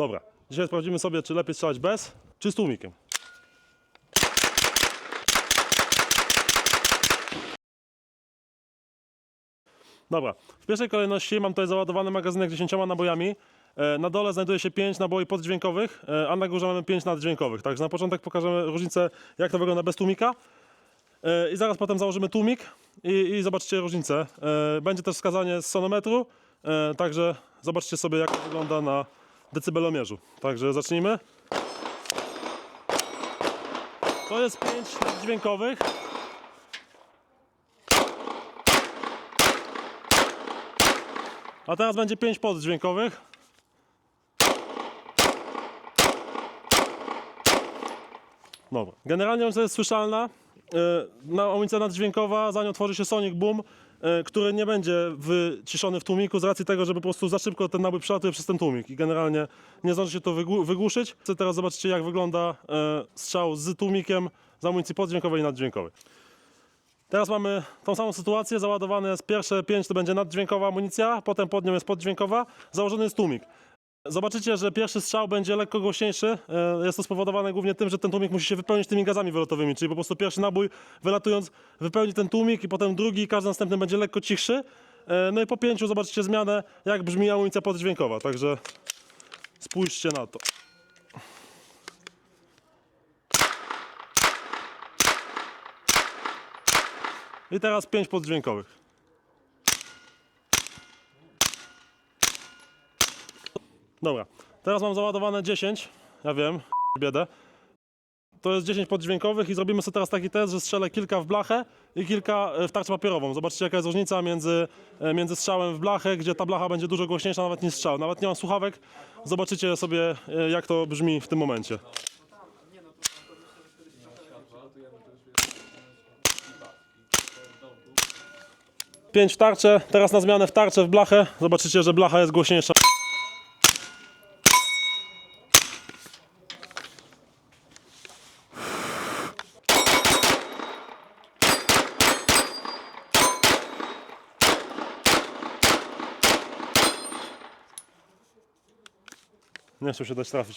Dobra, dzisiaj sprawdzimy sobie, czy lepiej strzelać bez, czy z tłumikiem. Dobra, w pierwszej kolejności mam tutaj załadowany magazynek 10 nabojami. E, Na dole znajduje się 5 naboi poddźwiękowych, e, a na górze mamy 5 naddźwiękowych. Także na początek pokażemy różnicę, jak to wygląda bez tłumika. E, I zaraz potem założymy tłumik i, i zobaczycie różnicę. Będzie też wskazanie z sonometru, także zobaczcie sobie, jak to wygląda na decybelomierzu. Także zacznijmy. To jest 5 naddźwiękowych. A teraz będzie 5 poddźwiękowych. Dobra. Generalnie amunicja jest słyszalna. E, Na amunicja naddźwiękowa, za nią tworzy się sonic boom, który nie będzie wyciszony w tłumiku z racji tego, że po prostu za szybko ten nabój przelatuje przez ten tłumik i generalnie nie zdąży się to wygłu- wygłuszyć. Teraz zobaczycie jak wygląda e, strzał z tłumikiem z amunicji poddźwiękowej i naddźwiękowej. Teraz mamy tą samą sytuację, załadowane jest pierwsze 5 to będzie naddźwiękowa amunicja, potem pod nią jest poddźwiękowa, założony jest tłumik. Zobaczycie, że pierwszy strzał będzie lekko głośniejszy. E, Jest to spowodowane głównie tym, że ten tłumik musi się wypełnić tymi gazami wylotowymi, czyli po prostu pierwszy nabój wylatując wypełni ten tłumik i potem drugi, każdy następny będzie lekko cichszy. E, No i po pięciu zobaczycie zmianę, jak brzmi amunicja poddźwiękowa, także spójrzcie na to. I teraz pięć poddźwiękowych. Dobra, teraz mam załadowane 10. Ja wiem, biedę. To jest 10 poddźwiękowych i zrobimy sobie teraz taki test, że strzelę kilka w blachę i kilka e, w tarczę papierową. Zobaczcie jaka jest różnica między, e, między strzałem w blachę, gdzie ta blacha będzie dużo głośniejsza nawet niż strzał. Nawet nie mam słuchawek. Zobaczycie sobie e, jak to brzmi w tym momencie. Pięć w tarczę, teraz na zmianę w tarczę w blachę. Zobaczycie, że blacha jest głośniejsza. Nie chciał się dać trafić.